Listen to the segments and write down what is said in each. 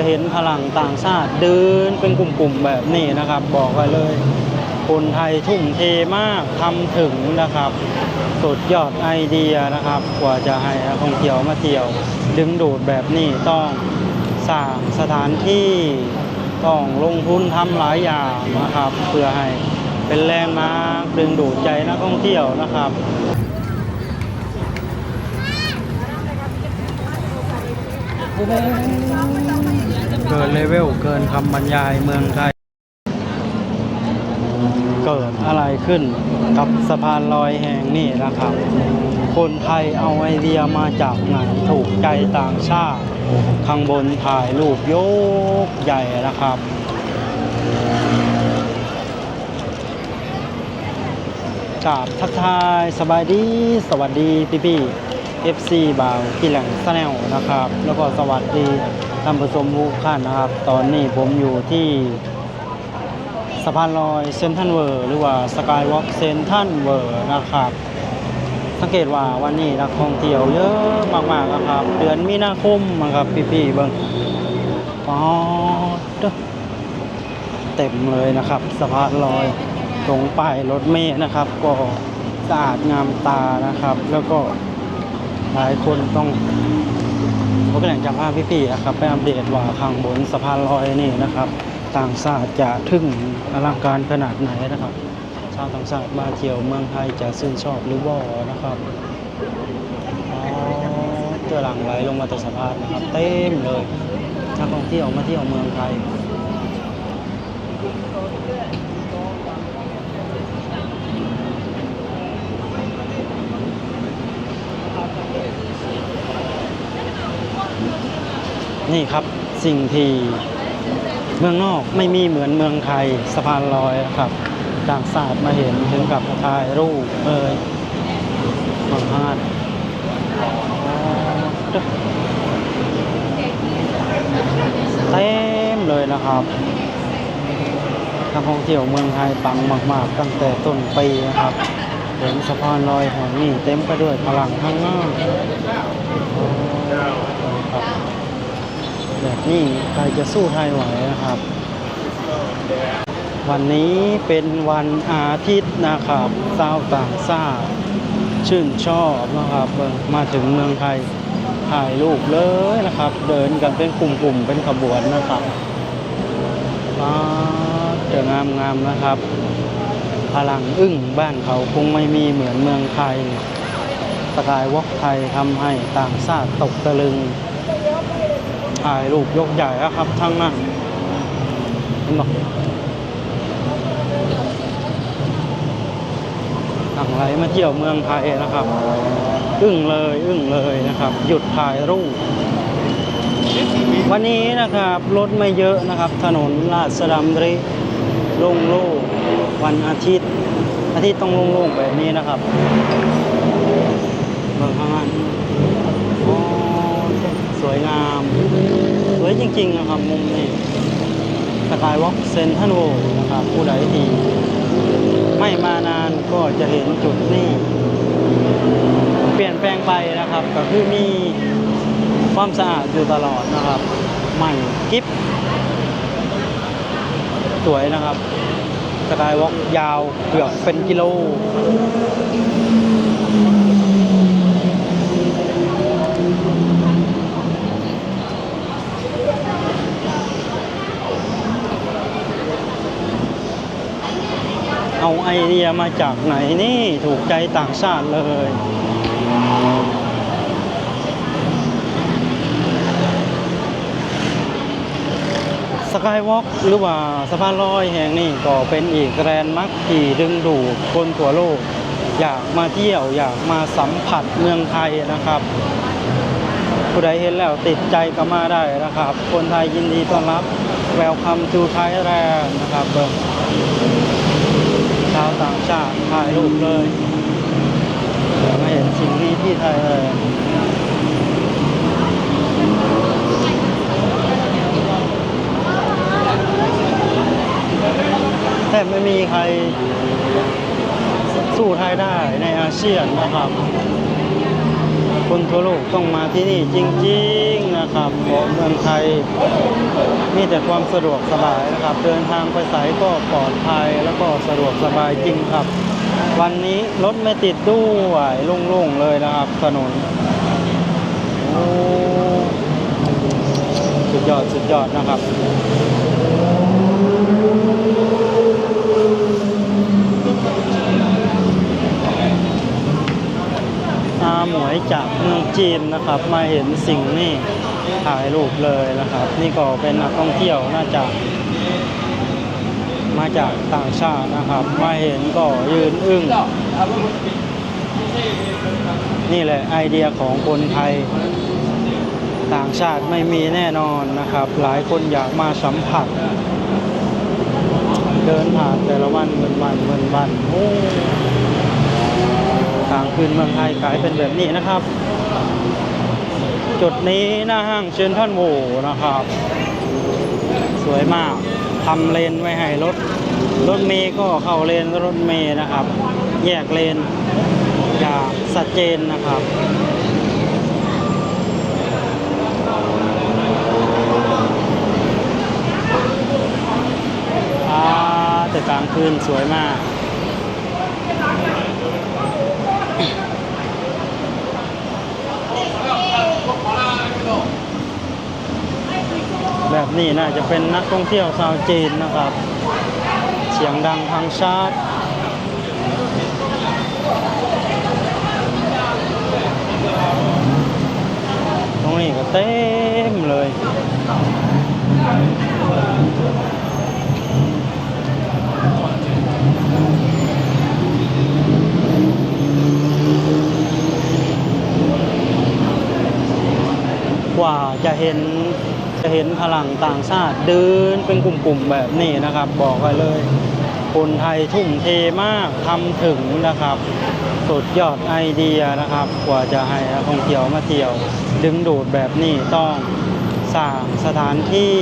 จะเห็นพลังต่างชาติเดินเป็นกลุ่มๆแบบนี้นะครับ บอกไว้เลย คนไทยทุ่มเทมากทำถึงนะครับ สุดยอดไอเดียนะครับ กว่าจะให้นักท่องเที่ยวมาเที่ยว ดึงดูดแบบนี้ต้องสร้างสถานที่ต้องลงทุนทำหลายอย่างนะครับ เพื่อให้เป็นแลนด์มาดึงดูดใจนักท่องเที่ยวนะครับ เกินเลเวลเกินคำบรรยายเมืองไทย เกิดอะไรขึ้นกับสะพานลอยแห่งนี้นะครับ คนไทยเอาไอเดียมาจากไหนถูกใจต่างชาติ ข้างบนถ่ายรูปโยกใหญ่นะครับกราบทักทายสบายดี สวัสดีพี่พี่ FC บ่าวพี่แหล่งสแนลนะครับ แล้วก็สวัสดี ท่านผู้ชมทุกท่านนะครับ ตอนนี้ผมอยู่ที่สะพานลอยเซนทันเวอร์หรือว่าสกายวอล์กเซนทันเวอร์นะครับ สังเกตว่าวันนี้นักท่องเที่ยวเยอะมากๆนะครับ เดือนมีนาคมนะครับ พี่ๆเบิ้งอดเด้อเต็มเลยนะครับ สะพานลอยตรงป้ายรถเมล์นะครับ ก็สะอาดงามตานะครับ แล้วก็หลายคนต้อง ก็อยจะพาพี่ๆนะครับไปอัปเดตว่าข้างบนสะพานลอยนี่นะครับ ต่างชาติจะทึ่งอลังการขนาดไหนนะครับ ชาวต่างชาติมาเที่ยวเมืองไทยจะชื่นชอบหรือบ่นะครับเจอหลังไหลลงมาแต่สะพานนะครับ เต็มเลยนักท่องเที่ยวมาเที่ยวเมืองไทย นี่ครับสิ่งที่เมืองนอกไม่มีเหมือนเมืองไทยสะพานลอยครับต่างศาสตร์มาเห็นถึงกับถ่ายรูปเลยบางฮาดเต็มเลยนะครับนักท่องเที่ยวเมืองไทยปังมาก ๆ ตั้งแต่ต้นปีนะครับเห็นสะพานลอยแห่งนี้เต็มไปด้วยพลังข้างหน้า แบบนี้ใครจะสู้ไทยไหวนะครับ วันนี้เป็นวันอาทิตย์นะครับชาวต่างชาติชื่นชอบนะครับมาถึงเมืองไทยถ่ายรูปเลยนะครับ เดินกันเป็นกลุ่มๆเป็นขบวนนะครับว้าวเจองามๆนะครับ พลังอึ้งบ้านเขาคงไม่มีเหมือนเมืองไทยสกายวอล์กไทยทำให้ต่างชาติตกตะลึง ถ่ายรูปยกใหญ่แล้วครับทั้งนั้นห็นบอกหลังไหลมาเที่ยวเมืองไทยนะครับ อึ้งเลยอึ้งเลยนะครับ หยุดถ่ายรูป วันนี้นะครับรถไม่เยอะนะครับ ถนนราชดำริโล่งโล่งๆวันอาทิตย์ อาทิตย์ต้องโล่งๆแบบนี้นะครับเมืองข้างล่างโอ้สวยงาม สวย จริงๆนะครับมุมนี้สกายวอล์กเซนทันโวนะครับผู้ใดที่ไม่มานานก็จะเห็นจุดนี้เปลี่ยนแปลงไปนะครับ ก็คือมีความสะอาดอยู่ตลอดนะครับใหม่กิฟสวยนะครับสกายวอล์กยาวเกือบเป็นกิโล เอาไอเดียมาจากไหนนี่ถูกใจต่างชาติเลย สกายวอล์กหรือว่าสะพานลอยแห่งนี้ก็เป็นอีกแรนด์มาร์คที่ดึงดูดคนทั่วโลก อยากมาเที่ยวอยากมาสัมผัสเมืองไทยนะครับผู้ใดเห็นแล้วติดใจก็มาได้นะครับ คนไทยยินดีต้อนรับ Welcome to Thailand นะครับเบิ่งชาวต่างชาติถ่ายรูปเลยไม่เห็นสิ่งนี้ที่ไทยเลยแทบไม่มีใครสู้ไทยได้ในอาเซียนนะครับ คนทั่วโลกต้องมาที่นี่จริงๆนะครับเพราะเมืองไทยมีแต่ความสะดวกสบายนะครับ เดินทางไปสายก็ปลอดภัยแล้วก็สะดวกสบายจริงครับ วันนี้รถไม่ติดด้วยโล่งๆเลยนะครับถนนสุดยอดสุดยอดนะครับ อาหมวย จีนนะครับมาเห็นสิ่งนี้ถ่ายรูปเลยนะครับ นี่ก็เป็นนักท่องเที่ยวน่าจะมาจากต่างชาตินะครับ มาเห็นก็ยืนอึ้งนี่แหละไอเดียของคนไทย ต่างชาติไม่มีแน่นอนนะครับ หลายคนอยากมาสัมผัส เดินผ่านแต่ละวันเหมือนวันเหมือนวันโอ้ทางคืนเมืองไทยกลายเป็นแบบนี้นะครับ จุดนี้หน้าห้างเชนทันโวนะครับ สวยมากทำเลนไว้ให้รถ รถเมย์ก็เข้าเลนรถเมย์นะครับ แยกเลนอย่างชัดเจนนะครับอ่าแต่กลางคืนสวยมาก แบบนี้น่าจะเป็นนักท่องเที่ยวชาวจีนนะครับ เสียงดังทางชาติตรงนี้ก็เต็มเลยกว่าจะเห็น จะเห็นพลังต่างชาติเดินเป็นกลุ่มๆแบบนี้นะครับ บอกไว้เลย คนไทยทุ่มเทมากทำถึงนะครับสุดยอดไอเดียนะครับ กว่าจะให้นักท่องเที่ยวมาเที่ยว ดึงดูดแบบนี้ต้องสร้างสถานที่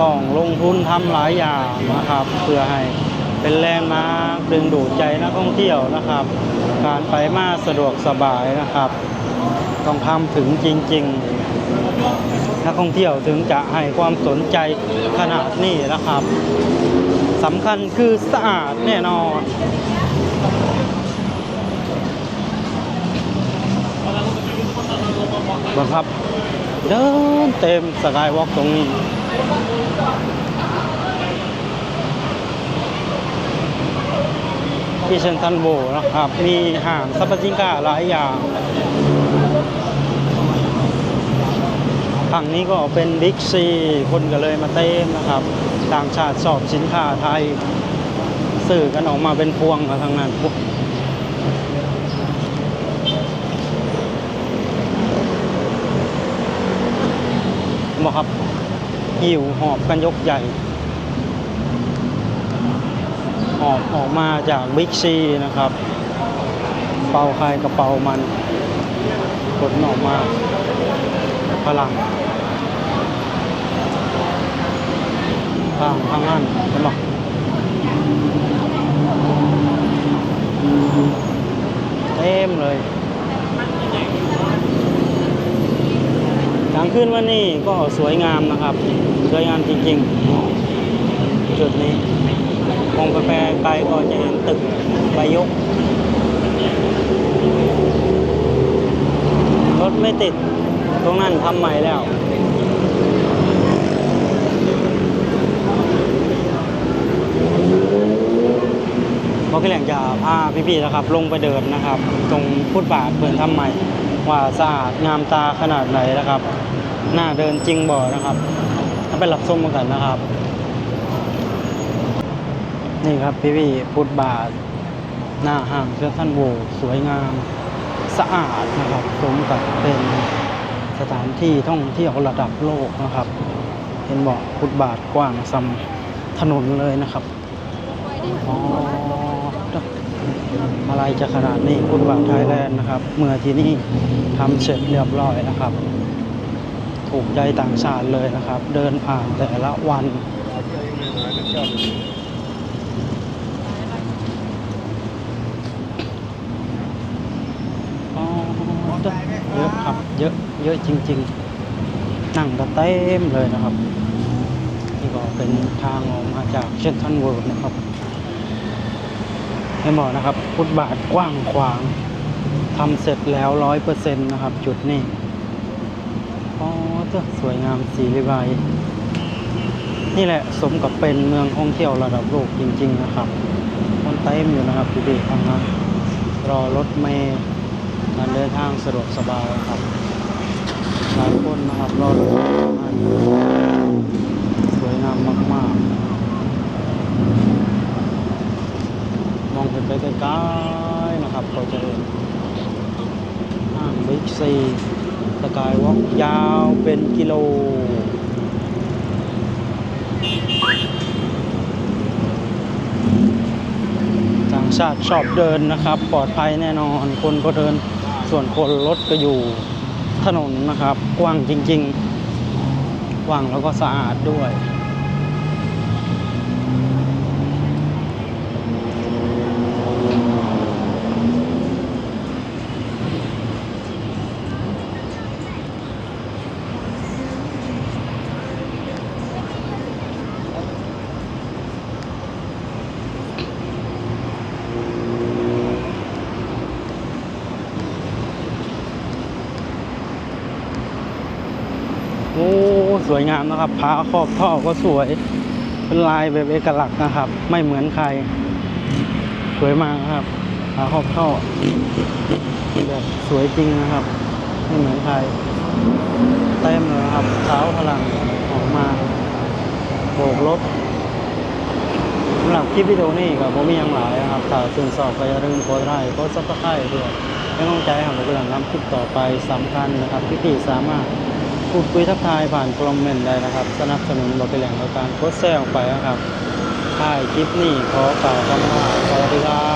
ต้องลงทุนทำหลายอย่างนะครับ เพื่อให้เป็นแลนด์มาร์คดึงดูดใจนักท่องเที่ยวนะครับ การไปมาสะดวกสบายนะครับ ต้องทำถึงจริง ๆ นักท่องเที่ยวถึงจะให้ความสนใจขนาดนี้นะครับสำคัญคือสะอาดแน่นอนบังครับ เดินเต็มสกายวอล์กตรงนี้ที่เชนทันโบนะครับ มีห้างสรรพสินค้าหลายอย่าง ฝั่งนี้ก็เป็นบิ๊กซีคนก็เลยมาเต้มนะครับ ต่างชาติชอบสินค้าไทยสื่อกันออกมาเป็นพวงมาทางนั้นบอกครับหิวหอบกันยกใหญ่หอบออกมาจากบิ๊กซีนะครับ เป่าใครกระเป๋ามันขนออกมา พลังทางทางนั้นเห็นปะเต็มเลยกลางคืนวันนี้ก็สวยงามนะครับ สวยงามจริงๆ จุดนี้มองไปไกลก็จะเห็นตึกใบยก รถไม่ติด ตรงนั้นทำใหม่แล้วเพราะก็แหล่งจะพาพี่ๆนะครับ ลงไปเดินนะครับ ตรงฟุตบาทเปิดทำใหม่ ว่าสะอาดงามตาขนาดไหนนะครับหน้าเดินจริงบ่อนะครับถ้าไปรับชมกันนะครับ นี่ครับพี่ๆฟุตบาทหน้าห้างเสื้อท่านโวสวยงามสะอาดนะครับสมกับเป็น สถานที่ท่องเที่ยวระดับโลกนะครับ เห็นบอกฟุตบาทกว้างซ้ำถนนเลยนะครับอ๋ออะไรจะขนาดนี้ฟุตบาทไทยแลนด์นะครับ เมื่อที่นี่ทำเสร็จเรียบร้อยนะครับ ถูกใจต่างชาติเลยนะครับ เดินผ่านแต่ละวัน อ๋อเยอะครับ เยอะ เยอะจริง ๆ นั่งก็เต็มเลยนะครับนี่ก็เป็นทางออกมาจากเชนทันเวิร์ดนะครับให้บอกนะครับฟุตบาทกว้างขวางทำเสร็จแล้วร้อยเปอร์เซ็นต์นะครับ จุดนี้อ๋อเจ้าสวยงามสีริบายนี่แหละสมกับเป็นเมืองท่องเที่ยวระดับโลกจริง ๆ นะครับคนเต็มอยู่นะครับพี่เด็กทางนั้นรอรถเมล์ การเดินทางสะดวกสบายครับหลายคนนะครับรอรถมาสวยงามมากๆ มองเห็นไปไกลๆนะครับก็จะเห็นห้างบิ๊กซีสกายวอล์กยาวเป็นกิโลต่างชาติชอบเดินนะครับ ปลอดภัยแน่นอนคนก็เดิน ส่วนคนรถก็อยู่ถนนนะครับ กว้างจริง ๆ กว้างแล้วก็สะอาดด้วย โอ้สวยงามนะครับผาขอบท่อก็สวย เป็นลายแบบเอกลักษณ์นะครับ ไม่เหมือนใคร สวยมากครับผาขอบท่อแบบสวยจริงนะครับ ไม่เหมือนใครเต็มเลยครับเท้าพลังออกมาโบกรถสำหรับคลิปวิดีโอนี้กับผมมีอย่างหลายนะครับถ้าชื่นชอบก็อย่าลืมกดไลค์กดซับสไครต์ด้วยไม่ต้องใจให้ผมเป็นหลังน้ำคลิปต่อไปสำคัญนะครับพี่ๆสามารถ พูดคุยทักทายผ่านคอมเมนได้นะครับ สนับสนุนบอกเป็แหล่งต่อการโพสต์แซวไปนะครับถ่ายคลิปนี้ขอฝากคำว่าสวัสดีครับ